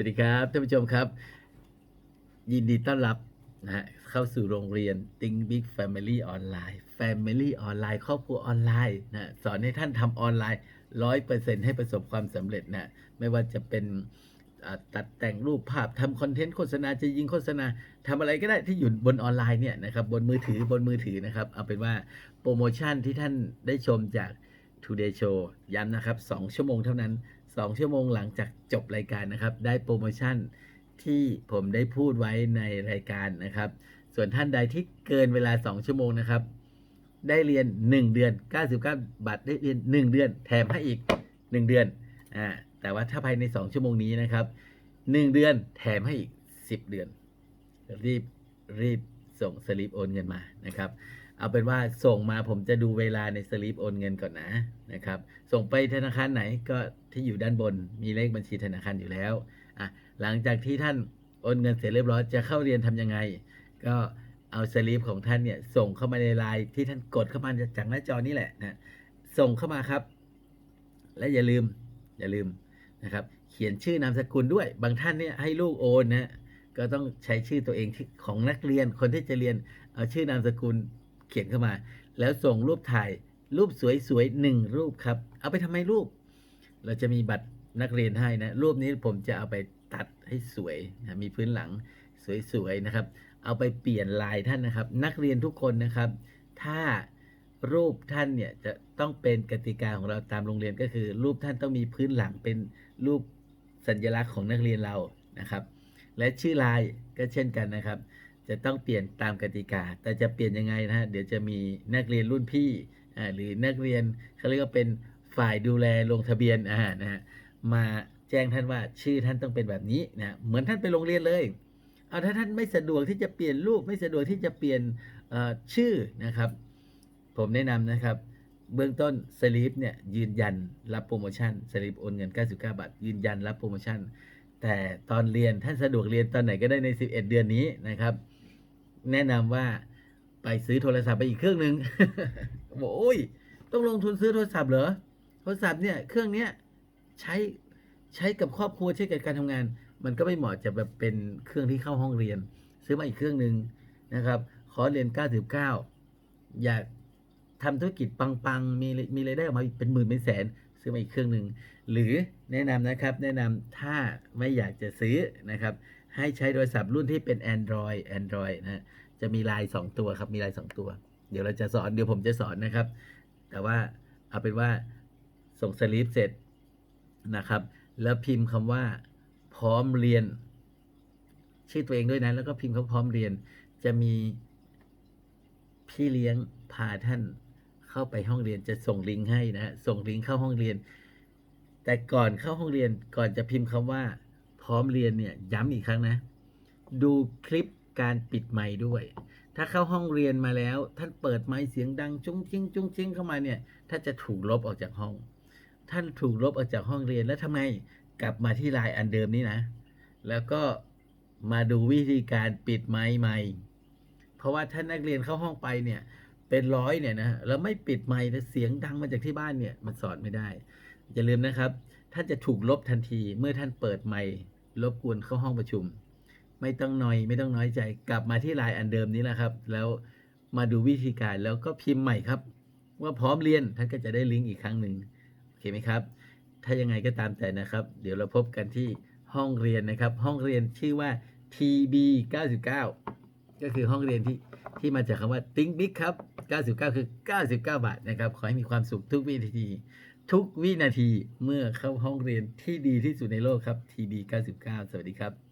วัสดีครับท่านผู้ชมครับ ยินดีต้อนรับนะฮะเข้าสู่โรงเรียน Think Big Family Online Family Online ครอบครัวออนไลน์นะสอนให้ท่านทำออนไลน์ร้อยเปอร์เซ็นต์ให้ประสบความสำเร็จนะไม่ว่าจะเป็นตัดแต่งรูปภาพทำคอนเทนต์โฆษณาจะยิงโฆษณาทำอะไรก็ได้ที่อยู่บนออนไลน์เนี่ยนะครับบนมือถือบนมือถือนะครับ เอาเป็นว่าโปรโมชั่นที่ท่านได้ชมจาก Today Show ย้ำนะครับ 2 ชั่วโมงเท่านั้น 2 ชั่วโมงหลังจากจบรายการนะครับ ได้โปรโมชั่นที่ผมได้พูดไว้ในรายการนะครับ ส่วนท่านใดที่เกินเวลา 2 ชั่วโมงนะครับ ได้เรียน 1 เดือน 99 บาทได้เรียน 1 เดือน แถมให้อีก 1 เดือนอ่าแต่ว่าถ้าภายใน 2 ชั่วโมงนี้นะครับ 1 เดือนแถมให้อีก 10 เดือน รีบรีบส่งสลิปโอนเงินมานะครับ เอาเป็นว่าส่งมาผมจะดูเวลาในสลิปโอนเงินก่อนนะนะครับ ส่งไปธนาคารไหนก็ที่อยู่ด้านบนมีเลขบัญชีธนาคารอยู่แล้วอะหลังจากที่ท่านโอนเงินเสร็จเรียบร้อยจะเข้าเรียนทำยังไง ก็เอาสลิปของท่านเนี่ยส่งเข้ามาในไลน์ที่ท่านกดเข้ามาจากหน้าจอนี่แหละนะส่งเข้ามาครับ และอย่าลืมอย่าลืมนะครับ เขียนชื่อนามสกุลด้วย บางท่านเนี่ยให้ลูกโอนนะก็ต้องใช้ชื่อตัวเองที่ของนักเรียนคนที่จะเรียนเอาชื่อนามสกุล เขียนเข้ามา แล้วส่งรูปถ่ายรูปสวยๆหนึ่งรูปครับ เอาไปทำไมรูป เราจะมีบัตรนักเรียนให้นะ รูปนี้ผมจะเอาไปตัดให้สวยนะมีพื้นหลังสวยๆนะครับ เอาไปเปลี่ยนลายท่านนะครับ นักเรียนทุกคนนะครับ ถ้ารูปท่านเนี่ยจะต้องเป็นกติกาของเราตามโรงเรียนก็คือ รูปท่านต้องมีพื้นหลังเป็นรูปสัญลักษณ์ของนักเรียนเรานะครับ และชื่อลายก็เช่นกันนะครับ จะต้องเปลี่ยนตามกติกา แต่จะเปลี่ยนยังไงนะฮะ เดี๋ยวจะมีนักเรียนรุ่นพี่อ่าหรือนักเรียนเขาเรียกว่าเป็นฝ่ายดูแลลงทะเบียนอ่านะฮะ มาแจ้งท่านว่าชื่อท่านต้องเป็นแบบนี้นะ เหมือนท่านไปโรงเรียนเลย เอาถ้าท่านไม่สะดวกที่จะเปลี่ยนรูปไม่สะดวกที่จะเปลี่ยนอ่อชื่อนะครับ ผมแนะนำนะครับ เบื้องต้นสลิปเนี่ยยืนยันรับโปรโมชั่นสลิปโอนเงิน 99 บาท ยืนยันรับโปรโมชั่นแต่ตอนเรียนท่านสะดวกเรียนตอนไหนก็ได้ใน 11 เดือนนี้นะครับ แนะนำว่าไปซื้อโทรศัพท์ไปอีกเครื่องหนึ่งบอกโอ้ย ต้องลงทุนซื้อโทรศัพท์เหรอ โทรศัพท์เนี่ยเครื่องเนี้ยใช้ใช้กับครอบครัวใช้กับการทำงาน มันก็ไม่เหมาะจะแบบเป็นเครื่องที่เข้าห้องเรียน ซื้อมาอีกเครื่องหนึ่งนะครับขอเรียน99อยากทำธุรกิจปังๆ มีมีรายได้ออกมาเป็นหมื่นเป็นแสน ซื้อมาอีกเครื่องหนึ่ง หรือแนะนำนะครับ แนะนำถ้าไม่อยากจะซื้อนะครับ ให้ใช้โทรศัพท์รุ่นที่เป็น Android Android นะฮะจะมีลาย 2 ตัวครับมีลาย 2 ตัว เดี๋ยวเราจะสอนเดี๋ยวผมจะสอนนะครับ แต่ว่าเอาเป็นว่าส่งสลิปเสร็จนะครับ แล้วพิมพ์คำว่าพร้อมเรียน ชื่อตัวเองด้วยนะแล้วก็พิมพ์คำพร้อมเรียน จะมีพี่เลี้ยงพาท่านเข้าไปห้องเรียนจะส่งลิงก์ให้นะฮะส่งลิงก์เข้าห้องเรียน แต่ก่อนเข้าห้องเรียนก่อนจะพิมพ์คำว่า ร้อมเรียนเนี่ยย้ำอีกครั้งนะ ดูคลิปการปิดไมค์ด้วย ถ้าเข้าห้องเรียนมาแล้ว ท่านเปิดไมค์เสียงดังจุ้งจิ้งจุ้งจิ้งเข้ามาเนี่ยท่านจะถูกลบออกจากห้อง ท่านถูกลบออกจากห้องเรียนแล้วทำไมกลับมาที่ไลน์อันเดิมนี้นะ แล้วก็มาดูวิธีการปิดไมค์ใหม่ เพราะว่าท่านนักเรียนเข้าห้องไปเนี่ยเป็นร้อยเนี่ยนะแล้วไม่ปิดไมค์แล้วเสียงดังมาจากที่บ้านเนี่ยมันสอนไม่ได้อย่าลืมนะครับ ท่านจะถูกลบทันทีเมื่อท่านเปิดไมค์ รบกวนเข้าห้องประชุม ไม่ต้องนอย ไม่ต้องน้อยใจ กลับมาที่ไลน์อันเดิมนี้แหละครับ แล้วมาดูวิธีการแล้วก็พิมพ์ใหม่ครับ ว่าพร้อมเรียนท่านก็จะได้ลิงก์อีกครั้งหนึ่งโอเคไหมครับ ถ้ายังไงก็ตามแต่นะครับ เดี๋ยวเราพบกันที่ห้องเรียนนะครับ ห้องเรียนชื่อว่า TB 99ก็คือห้องเรียนที่ที่มาจากคำว่า Think Big ครับ 99 คือ 99 บาทนะครับ ขอให้มีความสุขทุกวินาที ทุกวินาทีเมื่อเข้าห้องเรียนที่ดีที่สุดในโลกครับ TB 99 สวัสดีครับ